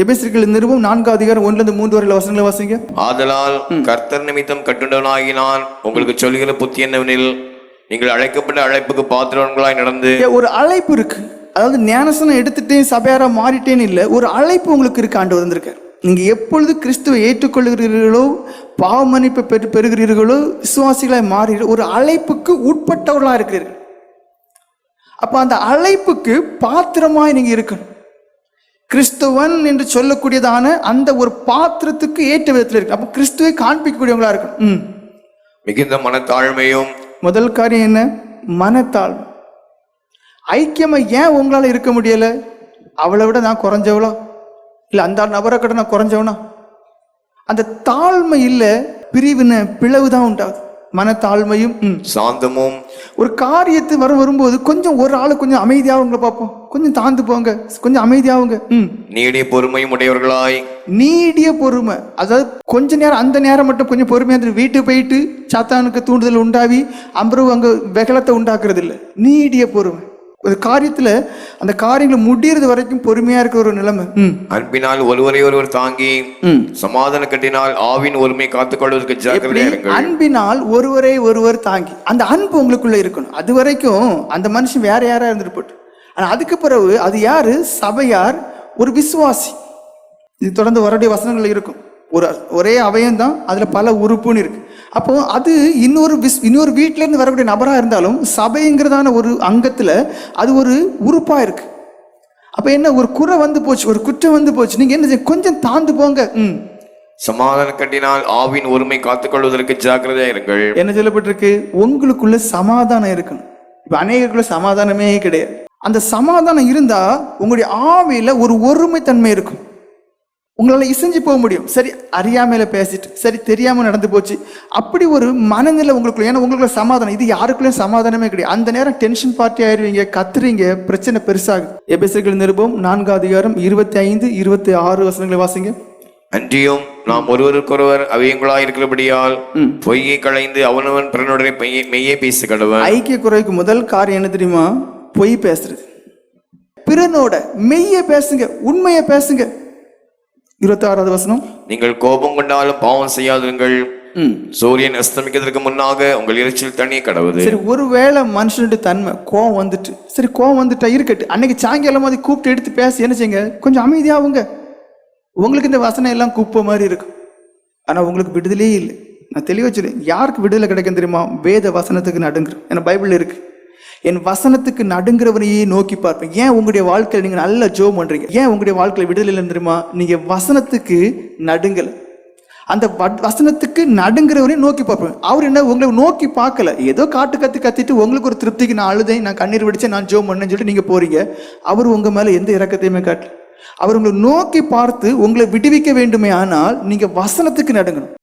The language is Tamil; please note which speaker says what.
Speaker 1: எபேசியர்கள் நிருபம் நான்கு அதிகாரம் ஒன்றுல இருந்து மூன்று வரையில வசனங்களை வாசிங்க.
Speaker 2: ஆதலால் கர்த்தர் நிமித்தம் கட்டுண்டவனாகி நான் உங்களுக்கு சொல்கிற புத்தி என்னவெனில் நீங்கள் அழைக்கப்பட்ட அழைப்புக்கு பாத்திரவன்களாய் நடந்து
Speaker 1: ஒரு அழைப்பு இருக்கு. அதாவது ஞானசனம் எடுத்துட்டேன் சபையாரா மாறிட்டேன்னு இல்லை. ஒரு அழைப்பு உங்களுக்கு இருக்கு ஆண்டு வந்திருக்கார். நீங்க எப்பொழுது கிறிஸ்துவை ஏற்றுக்கொள்கிறீர்களோ பாவ மன்னிப்பை பெற்று பெறுகிறீர்களோ விசுவாசிகளாய் மாறி ஒரு அழைப்புக்கு உட்பட்டவர்களா இருக்கிறீர்கள். அப்ப அந்த அழைப்புக்கு பாத்திரமாய் நீங்க இருக்கணும். கிறிஸ்துவன் என்று சொல்லக்கூடியதான அந்த ஒரு பாத்திரத்துக்கு ஏற்ற விதத்தில் இருக்கு. அப்ப கிறிஸ்துவை காண்பிக்கக்கூடியவங்களா இருக்கணும். ம்.
Speaker 2: மிகுந்த மனத்தாழ்மையும்
Speaker 1: முதல் காரியம் என்ன? மனத்தாழ்வு. ஐக்கியமா ஏன் உங்களால இருக்க முடியல? அவளை விட நான் குறைஞ்சவளோ? இல்ல அந்த நபரை கிட்ட நான் குறைஞ்சவனா? அந்த தாழ்மை இல்ல பிரிவினை பிளவு தான் உண்டாகுது. மனத்தாழ்மையும்.
Speaker 2: சாந்தமும்
Speaker 1: ஒரு காரியத்து வர வரும்போது கொஞ்சம் ஒரு ஆளு கொஞ்சம் அமைதியாவுங்க பார்ப்போம். கொஞ்சம் தாழ்ந்து போங்க. கொஞ்சம் அமைதியாவுங்க. ம்.
Speaker 2: நீடிய பொறுமையும் உடையவர்களாய்.
Speaker 1: நீடிய பொறுமை. அதாவது கொஞ்ச நேரம் அந்த நேரம் மட்டும் கொஞ்சம் பொறுமையா இருந்து வீட்டுக்கு போயிட்டு சாத்தானுக்கு தூண்டுதல் உண்டாவி அம்பரவு அங்க வெகலத்தை உண்டாக்குறது இல்லை நீடிய பொறுமை. ஒரு காரியத்துல அந்த காரியங்கள் முடியறது வரைக்கும் பொறுமையா இருக்கிற ஒரு நிலைமை. ம்.
Speaker 2: அன்பினால் ஒருவரை ஒருவர் தாங்கி
Speaker 1: ம்.
Speaker 2: சமாதான கட்டினால் ஆவின் ஒருமை காத்துக்கொள்வதற்கு ஜாக்கிரதையா
Speaker 1: அன்பினால் ஒருவரை ஒருவர் தாங்கி. அந்த அன்பு உங்களுக்குள்ள இருக்கணும். அது வரைக்கும் அந்த மனுஷன் வேற யாரா இருந்துட்டு போட்டு. ஆனா அதுக்கு பிறகு அது யாரு? சபையார் ஒரு விசுவாசி. இது தொடர்ந்து வரக்கூடிய வசனங்கள் இருக்கும். ஒரு ஒரே அவயம் தான் அதுல பல உறுப்புன்னு இருக்கு. அப்போ அது இன்னொரு விஸ் இன்னொரு வீட்ல இருந்து வரக்கூடிய நபரா இருந்தாலும் சபைங்கிறதான ஒரு அங்கத்துல அது ஒரு உறுப்பா இருக்கு. அப்ப என்ன ஒரு குறை வந்து போச்சு ஒரு குற்றம் வந்து போச்சு நீங்க என்ன கொஞ்சம் தாழ்ந்து போங்க. ம்.
Speaker 2: சமாதான கட்டினால் ஆவின் ஒருமை காத்துக்கொள்வதற்கு ஜாக்கிரதையா இருங்கள்.
Speaker 1: என்ன சொல்லப்பட்டிருக்கு? உங்களுக்குள்ள சமாதானம் இருக்கணும். இப்ப அநேகருக்குள்ள சமாதானமே கிடையாது. அந்த சமாதானம் இருந்தா உங்களுடைய ஆவியில ஒரு ஒருமைத்தன்மை இருக்கும். உங்களால இசைஞ்சு போக முடியும். சரி அறியாமையில பேசிட்டு சரி தெரியாம நடந்து போச்சு. அப்படி ஒரு மனநிலை உங்களுக்குள்ள ஏன்னா உங்களுக்குள்ள சமாதானம் இது யாருக்குள்ளயும் சமாதானமே கிடையாது. அந்த நேரம் டென்ஷன் பார்ட்டி ஆயிருவீங்க கத்துறீங்க பிரச்சனை பெருசாகுது. எபேசியர்கள் நிருபம் நான்கு அதிகாரம் இருபத்தி ஐந்து இருபத்தி ஆறு வசனங்களை வாசிங்க.
Speaker 2: அன்றியும் நாம் ஒருவருக்கொருவர் அவையங்களாய் இருக்கிறபடியால் பொய்யை களைந்து அவனவன் பிறனுடைய மெய்யை மெய்யை பேச கடவன்
Speaker 1: ஐக்கிய குறைக்கு முதல் காரியம் என்ன தெரியுமா? பொய் பேசுறது. பிறனோட மெய்ய பேசுங்க உண்மையை பேசுங்க. இருபத்தி ஆறாவது வசனம்.
Speaker 2: நீங்கள் கோபம் கொண்டாலும் பாவம் செய்யாதிருங்கள்
Speaker 1: ம்.
Speaker 2: சூரியன் அஸ்தமிக்கிறதுக்கு முன்னாக உங்கள் இறைச்சில் தண்ணி கடவுது
Speaker 1: சரி ஒருவேளை மனுஷனுடைய தன்மை கோவம் வந்துட்டு சரி கோவம் வந்துட்டா இருக்கட்டு அன்னைக்கு சாயங்காலம் மாதிரி கூப்பிட்டு எடுத்து பேசி என்ன செய்யுங்க? கொஞ்சம் அமைதியாவுங்க உங்களுக்கு இந்த வசனம் எல்லாம் குப்பை மாதிரி இருக்கும் ஆனா உங்களுக்கு விடுதலையே இல்லை. நான் தெளிவா சொல்லுவேன் யாருக்கு விடுதலை கிடைக்கும் தெரியுமா? வேத வசனத்துக்கு நடுங்குற. ஏன்னா பைபிள் இருக்கு. என் வசனத்துக்கு நடுங்கிறவனையே நோக்கி பார்ப்பேன். ஏன் உங்களுடைய வாழ்க்கையில் நீங்கள் நல்ல ஜோ பண்ணுறீங்க ஏன் உங்களுடைய வாழ்க்கையில் விடுதலை இல்லைன்னு தெரியுமா? வசனத்துக்கு நடுங்கல. அந்த வசனத்துக்கு நடுங்கிறவரையும் நோக்கி பார்ப்பேன். அவர் என்ன உங்களை நோக்கி பார்க்கல. ஏதோ காட்டு கத்து கத்திட்டு உங்களுக்கு ஒரு திருப்திக்கு நான் அழுதேன் நான் கண்ணீர் வடிச்சேன் நான் ஜோ பண்ணேன்னு சொல்லிட்டு நீங்கள் போறீங்க. அவர் உங்கள் மேலே எந்த இறக்கத்தையுமே காட்டல. அவர் உங்களை நோக்கி பார்த்து உங்களை விடுவிக்க வேண்டுமே ஆனால் நீங்கள் வசனத்துக்கு நடுங்கணும்.